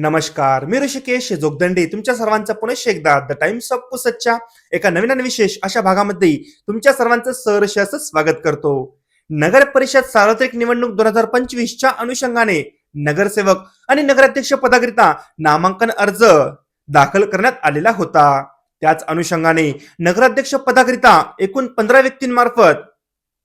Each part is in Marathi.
नमस्कार मी ऋषिकेश जोगदंडे. तुमच्या सर्वांचं पुनश एकदा द टाइम्स ऑफ पुसतच्या एका नवीन आणि विशेष अशा भागामध्ये तुमच्या सर्वांचं सहर्ष असं स्वागत करतो. नगर परिषद सार्वत्रिक निवडणूक दोन हजार पंचवीसच्या अनुषंगाने नगरसेवक आणि नगराध्यक्ष पदाकरिता नामांकन अर्ज दाखल करण्यात आलेला होता. त्याच अनुषंगाने नगराध्यक्ष पदाकरिता एकूण पंधरा व्यक्तींमार्फत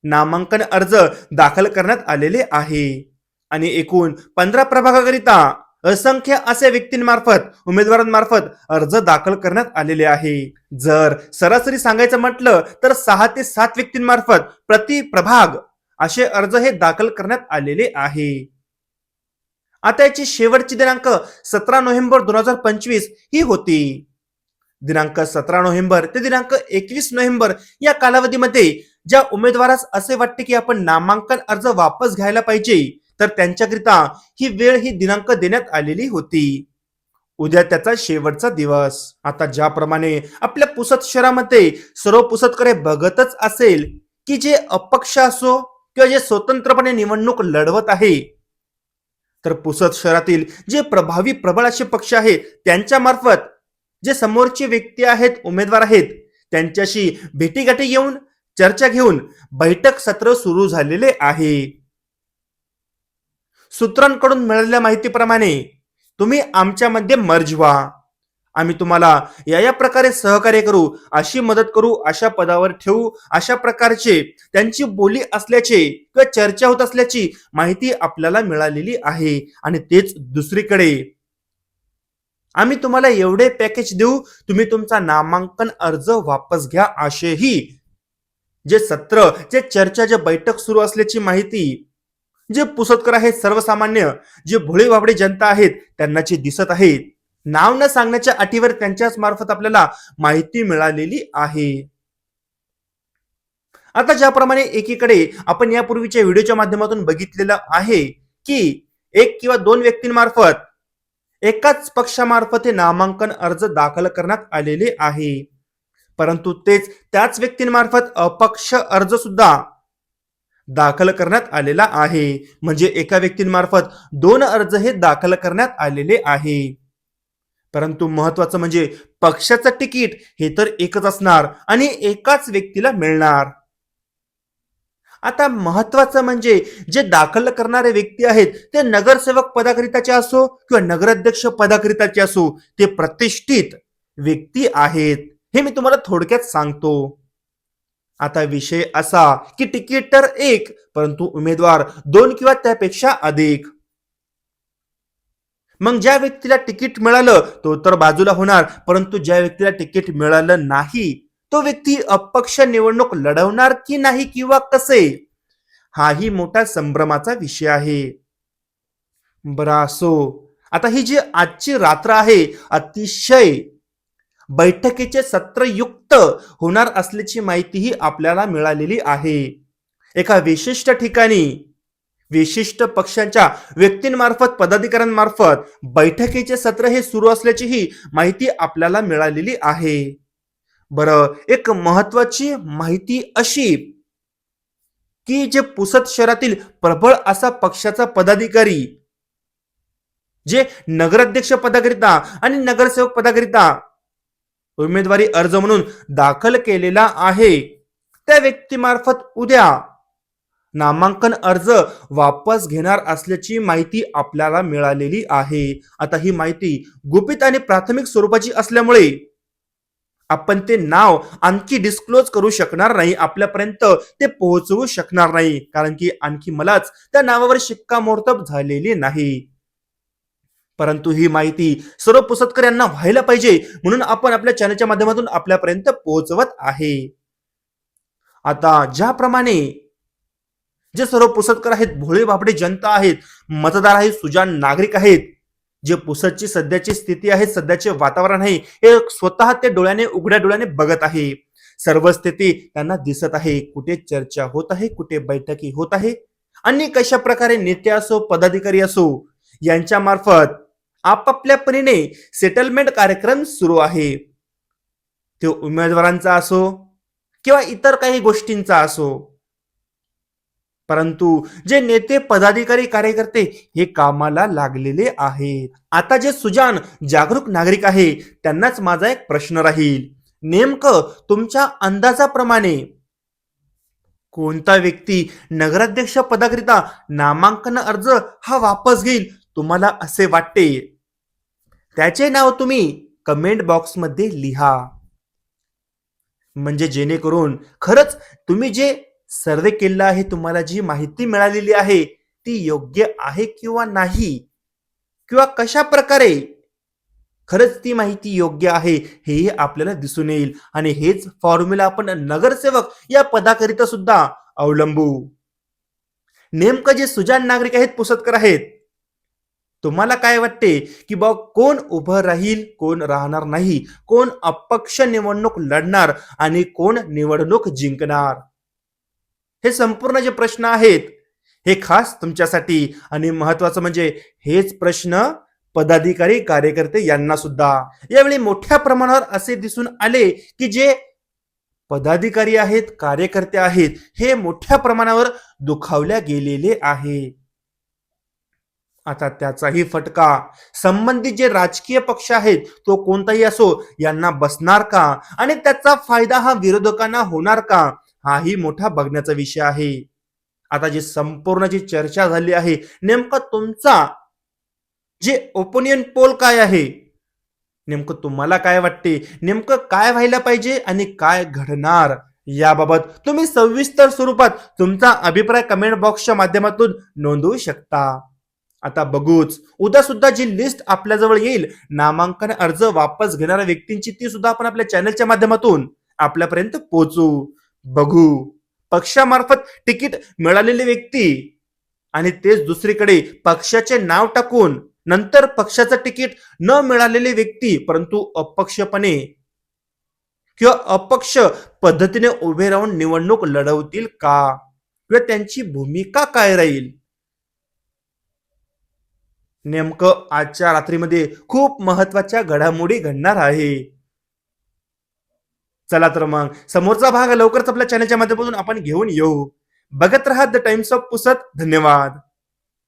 नामांकन अर्ज दाखल करण्यात आलेले आहे. आणि एकूण पंधरा प्रभागाकरिता असंख्य असे व्यक्तींमार्फत उमेदवारांमार्फत अर्ज दाखल करण्यात आलेले आहे. जर सरासरी सांगायचं म्हटलं तर सहा ते सात व्यक्तींमार्फत प्रति प्रभाग असे अर्ज हे दाखल करण्यात आलेले आहे. आता याची शेवटची दिनांक सतरा नोव्हेंबर दोन हजार पंचवीस ही होती. दिनांक सतरा नोव्हेंबर ते दिनांक एकवीस नोव्हेंबर या कालावधीमध्ये ज्या उमेदवारास असे वाटते की आपण नामांकन अर्ज वापस घ्यायला पाहिजे तर त्यांच्याकरिता ही वेळ ही दिनांक देण्यात आलेली होती. उद्या त्याचा शेवटचा दिवस. आता ज्याप्रमाणे आपल्या पुसत शहरामध्ये सर्व पुसतकडे बघतच असेल की जे अपक्ष असो किंवा जे स्वतंत्रपणे निवडणूक लढवत आहे तर पुसत शहरातील जे प्रभावी प्रबळ असे पक्ष आहेत त्यांच्या मार्फत जे समोरचे व्यक्ती आहेत उमेदवार आहेत त्यांच्याशी भेटीगाठी घेऊन चर्चा घेऊन बैठक सत्र सुरू झालेले आहे. सूत्रांकडून मिळालेल्या माहितीप्रमाणे तुम्ही आमच्यामध्ये मर्ज व्हा. आम्ही तुम्हाला या या प्रकारे सहकार्य करू अशी मदत करू अशा पदावर ठेवू अशा प्रकारचे त्यांची बोली असल्याचे किंवा चर्चा होत असल्याची माहिती आपल्याला मिळालेली आहे. आणि तेच दुसरीकडे आम्ही तुम्हाला एवढे पॅकेज देऊ तुम्ही तुमचा नामांकन अर्ज वापस घ्या असेही. जे सत्र जे चर्चा जे बैठक सुरू असल्याची माहिती जे पुसतकर आहेत सर्वसामान्य जे भोळे भाबडे जनता आहेत त्यांनाची दिसत आहेत. नाव न सांगण्याच्या अटीवर त्यांच्याच मार्फत आपल्याला माहिती मिळालेली आहे. आता ज्याप्रमाणे एकीकडे आपण यापूर्वीच्या व्हिडिओच्या माध्यमातून बघितलेलं आहे की एक किंवा दोन व्यक्तींमार्फत एकाच पक्षामार्फत हे नामांकन अर्ज दाखल करण्यात आलेले आहे. परंतु तेच त्याच व्यक्तींमार्फत अपक्ष अर्ज सुद्धा दाखल करण्यात आलेला आहे. म्हणजे एका व्यक्तींमार्फत दोन अर्ज हे दाखल करण्यात आलेले आहे. परंतु महत्वाचं म्हणजे पक्षाचं तिकीट हे तर एकच असणार आणि एकाच व्यक्तीला मिळणार. आता महत्वाचं म्हणजे जे दाखल करणारे व्यक्ती आहेत ते नगरसेवक पदाकरिताचे असो किंवा नगराध्यक्ष पदाकरिताचे असो ते प्रतिष्ठित व्यक्ती आहेत. हे मी तुम्हाला थोडक्यात सांगतो. आता विषय असा की तिकीट तर एक परंतु उमेदवार दोन किंवा त्यापेक्षा अधिक. मग ज्या व्यक्तीला तिकीट मिळालं तो तर बाजूला होणार परंतु ज्या व्यक्तीला तिकीट मिळालं नाही तो व्यक्ती अपक्ष निवडणूक लढवणार की नाही किंवा कसे? हाही मोठा संभ्रमाचा विषय आहे. बरा असो. आता ही जी आजची रात्र आहे अतिशय बैठकीचे सत्र युक्त होणार असल्याची माहितीही आपल्याला मिळालेली आहे. एका विशिष्ट ठिकाणी विशिष्ट पक्षांच्या व्यक्तींमार्फत पदाधिकाऱ्यांमार्फत बैठकीचे सत्र हे सुरू असल्याचीही माहिती आपल्याला मिळालेली आहे. बरं एक महत्वाची माहिती अशी की जे पुसत शहरातील प्रबळ असा पक्षाचा पदाधिकारी जे नगराध्यक्ष पदाकरिता आणि नगरसेवक पदाकरिता उमेदवारी अर्ज म्हणून दाखल केलेला आहे. त्या व्यक्तीमार्फत उद्या नामांकन अर्ज वापस घेणार असल्याची माहिती आपल्याला मिळालेली आहे. आता ही माहिती गुपित आणि प्राथमिक स्वरूपाची असल्यामुळे आपण ते नाव आणखी डिस्क्लोज करू शकणार नाही. आपल्यापर्यंत ते पोहोचवू शकणार नाही. कारण की आणखी मलाच त्या नावावर शिक्कामोर्तब झालेली नाही. परंतु ही माहिती सर्व पुसतकर यांना व्हायला पाहिजे म्हणून आपण आपल्या चॅनलच्या माध्यमातून आपल्यापर्यंत पोहोचवत आहे. आता ज्याप्रमाणे जे सर्व पुसतकर आहेत भोळे बापडे जनता आहेत मतदार आहेत सुजान नागरिक आहेत जे पुसतची सध्याची स्थिती आहे सध्याचे वातावरण आहे हे स्वतः ते डोळ्याने उघड्या डोळ्याने बघत आहे. सर्व स्थिती त्यांना दिसत आहे. कुठे चर्चा होत आहे कुठे बैठकी होत आहे आणि कशा प्रकारे नेते असो पदाधिकारी असो यांच्या मार्फत आपापल्या परीने सेटलमेंट कार्यक्रम सुरू आहे. ते उमेदवारांचा असो किंवा इतर काही गोष्टींचा असो. परंतु जे नेते पदाधिकारी कार्यकर्ते हे कामाला लागलेले आहेत. आता जे सुजान जागरूक नागरिक आहे त्यांनाच माझा एक प्रश्न राहील. नेमकं तुमच्या अंदाजाप्रमाणे कोणता व्यक्ती नगराध्यक्ष पदाकरिता नामांकन अर्ज हा वापस घेईल तुम्हाला असे वाटते? त्याचे नाव तुम्ही कमेंट बॉक्समध्ये लिहा. म्हणजे जेणेकरून खरंच तुम्ही जे सर्वे केलं आहे तुम्हाला जी माहिती मिळालेली आहे ती योग्य आहे किंवा नाही किंवा कशा प्रकारे खरंच ती माहिती योग्य आहे हेही आपल्याला दिसून येईल. आणि हेच फॉर्म्युला आपण नगरसेवक या पदाकरिता सुद्धा अवलंबू. नेमकं जे सुजान नागरिक आहेत पुसतकर आहेत तुम्हाला काय वाटते? की बा कोण उभं राहील कोण राहणार नाही कोण अपक्ष निवडणूक लढणार आणि कोण निवडणूक जिंकणार? हे संपूर्ण जे प्रश्न आहेत हे खास तुमच्यासाठी आणि महत्वाचं म्हणजे हेच प्रश्न पदाधिकारी कार्यकर्ते यांना सुद्धा. यावेळी मोठ्या प्रमाणावर असे दिसून आले की जे पदाधिकारी आहेत कार्यकर्ते आहेत हे मोठ्या प्रमाणावर दुखावल्या गेलेले आहे. आता त्याचाही फटका. संबंधित जे राजकीय पक्ष आहेत तो कोणताही असो यांना बसणार का? आणि त्याचा फायदा हा विरोधकांना होणार का? हाही मोठा बघण्याचा विषय आहे. आता जी संपूर्ण जी चर्चा झाली आहे नेमका तुमचा जे ओपिनियन पोल काय आहे? नेमकं तुम्हाला काय वाटते? नेमकं काय व्हायला पाहिजे आणि काय घडणार? याबाबत तुम्ही सविस्तर स्वरूपात तुमचा अभिप्राय कमेंट बॉक्सच्या माध्यमातून नोंदवू शकता. आता बघूच. उद्या सुद्धा जी लिस्ट आपल्याजवळ येईल नामांकन अर्ज वापस घेणाऱ्या व्यक्तींची ती सुद्धा आपण आपल्या चॅनलच्या माध्यमातून आपल्यापर्यंत पोहोचू. बघू. पक्षामार्फत तिकीट मिळालेली व्यक्ती आणि तेच दुसरीकडे पक्षाचे नाव टाकून नंतर पक्षाचं तिकीट न मिळालेली व्यक्ती परंतु अपक्षपणे किंवा अपक्ष पद्धतीने उभे राहून निवडणूक लढवतील का? किंवा त्यांची भूमिका काय राहील? नेमकं आजच्या रात्रीमध्ये खूप महत्त्वाच्या घडामोडी घडणार आहे. चला तर मग समोरचा भाग लवकरच आपल्या चॅनलच्या माध्यमातून आपण घेऊन येऊ. बघत राहा द टाइम्स ऑफ पुसत धन्यवाद.